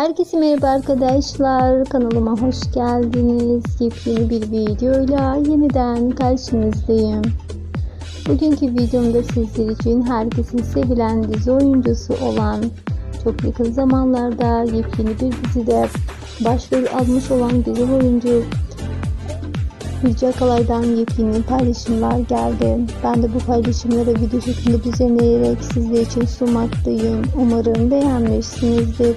Herkese merhaba arkadaşlar. Kanalıma hoş geldiniz. Yepyeni bir videoyla yeniden karşınızdayım. Bugünkü videomda sizler için herkesin sevilen dizi oyuncusu olan çok yakın zamanlarda yepyeni bir dizide başrol almış olan güzel oyuncu Hülya Akalay'dan yepyeni paylaşımlar geldi. Ben de bu paylaşımları video şeklinde düzenleyerek sizler için sunmaktayım. Umarım beğenmişsinizdir.